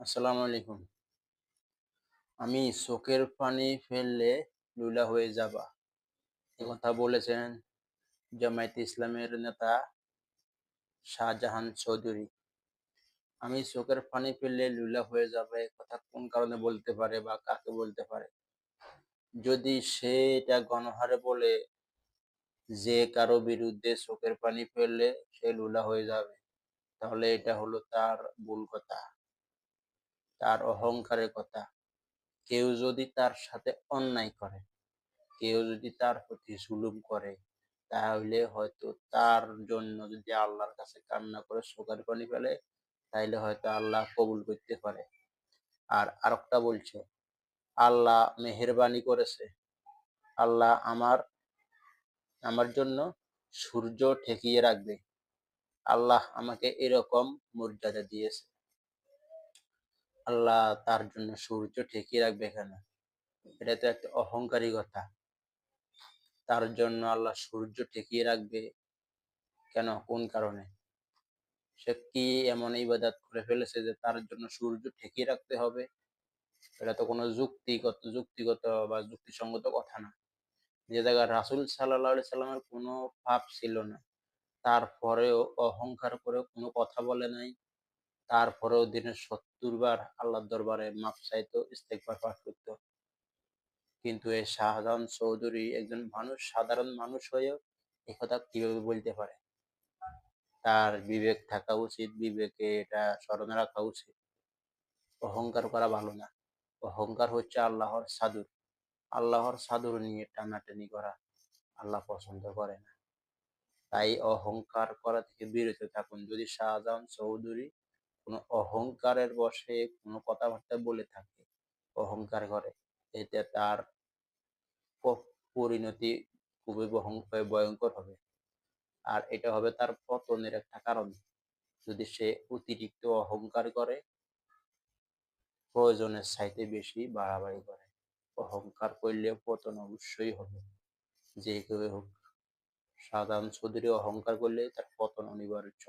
আসসালামু আলাইকুম। আমি চোখের পানি ফেললে লুলা হয়ে যাবা। এ কথা বলেছেন জামায়াত ইসলামের নেতা শাহজাহান চৌধুরী। আমি চোখের পানি ফেললে লুলা হয়ে যাবে এ কথা কোন কারণে বলতে পারে বা কাকে বলতে পারে? যদি সে এটা গণহারে বলে যে কারও বিরুদ্ধে চোখের পানি ফেললে সে লুলা হয়ে যাবে, তাহলে এটা হলো তার ভুল কথা। তার অহংকারের কথা। কেউ যদি তার সাথে অন্যায় করে, কেউ যদি তার প্রতি জুলুম করে, তাহলে হয়তো তার জন্য যদি আল্লাহর কাছে কান্না করে চোখের পানি ফেলে তাহলে হয়তো আল্লাহ কবুল করতে পারে। আর আরেকটা বলছে, আল্লাহ মেহরবানি করেছে। আল্লাহ আমার আমার জন্য সূর্য ঠেকিয়ে রাখবে। আল্লাহ আমাকে এরকম মর্যাদা দিয়েছে। আল্লাহ তার জন্য সূর্য ঠেকিয়ে রাখবে কেন এটা তো একটা অহংকারী কথা। তার জন্য আল্লাহ সূর্য ঠেকিয়ে রাখবে। কেন? কোন কারণে? সে কি এমন ইবাদাত করে ফেলেছে যে তার জন্য সূর্য ঠেকিয়ে রাখতে হবে? এটা তো কোনো যুক্তিগত যুক্তিগত বা যুক্তিসঙ্গত কথা না। যে জায়গায় রাসুল সাল্লাহ সাল্লামের কোনো পাপ ছিল না, তারপরেও অহংকার করে কোনো কথা বলে নাই। তারপরেও দিনে সত্তর বার আল্লাহর দরবারে মাপ চাইতো ইস্তেকবার পাঠ করত। কিন্তু এই শাহজাহান চৌধুরী একজন মানুষ, সাধারণ মানুষ হয়েও এই কথা কীভাবে বলতে পারে? তার বিবেক থাকা উচিত, বিবেকে এটা স্মরণে রাখা উচিত। অহংকার করা ভালো না। অহংকার হচ্ছে আল্লাহর সাধুর আল্লাহর সাধুর নিয়ে টানাটানি করা আল্লাহ পছন্দ করে না। তাই অহংকার করা থেকে বিরত থাকুন। যদি শাহজাহান চৌধুরী কোনো অহংকারের বসে কোনো কথাবার্তা বলে থাকে অহংকার করে। এতে তার পরিণতি খুবই ভয়ঙ্কর হবে। আর এটা হবে তার পতনের একটা কারণ। যদি সে অতিরিক্ত অহংকার করে, প্রয়োজনের চাইতে বেশি বাড়াবাড়ি করে। অহংকার করলে পতন অবশ্যই হবে। যে কেউ হোক, সাধারণ চৌধুরী অহংকার করলে তার পতন অনিবার্য।